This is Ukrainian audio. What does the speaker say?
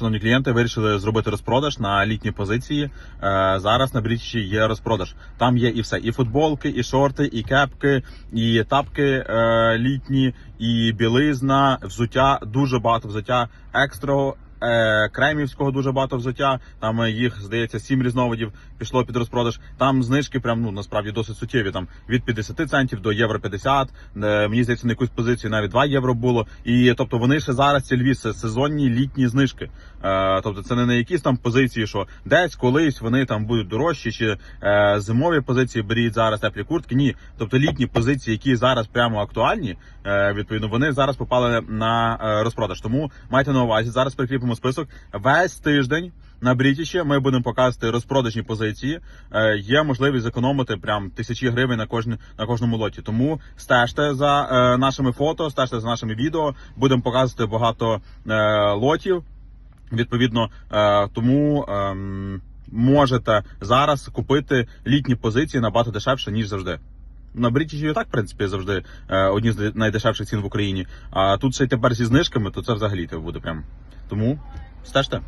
шановні клієнти, вирішили зробити розпродаж на літні позиції. Е, зараз на брічі є розпродаж. Там є і все: і футболки, і шорти, і кепки, і тапки е, літні, і білизна, взуття. Дуже багато взуття екстра. Е, Кремівського дуже багато взуття. Там е, їх здається сім різновидів пішло під розпродаж. Там знижки прям ну насправді досить суттєві. Там від 50 центів до євро 50. Е, Мені здається, на якусь позицію навіть 2 євро було. І тобто вони ще зараз цільві це сезонні літні знижки. Тобто це не на якісь там позиції, що десь колись вони там будуть дорожчі, чи зимові позиції беріть зараз теплі куртки. Ні, тобто літні позиції, які зараз прямо актуальні, відповідно, вони зараз попали на розпродаж. Тому майте на увазі, зараз прикріпимо список. Весь тиждень на Брітіші ми будемо показувати розпродажні позиції. Е, є можливість зекономити прям тисячі гривень на кожні на кожному лоті. Тому стежте за е, нашими фото, стежте за нашими відео. Будемо показувати багато е, лотів. Відповідно, е, тому ем, можете зараз купити літні позиції набагато дешевше ніж завжди. На Брітіші так, в принципі, завжди е, одні з найдешевших цін в Україні. А тут ще й тепер зі знижками, то це взагалі буде прям. Тому стежте.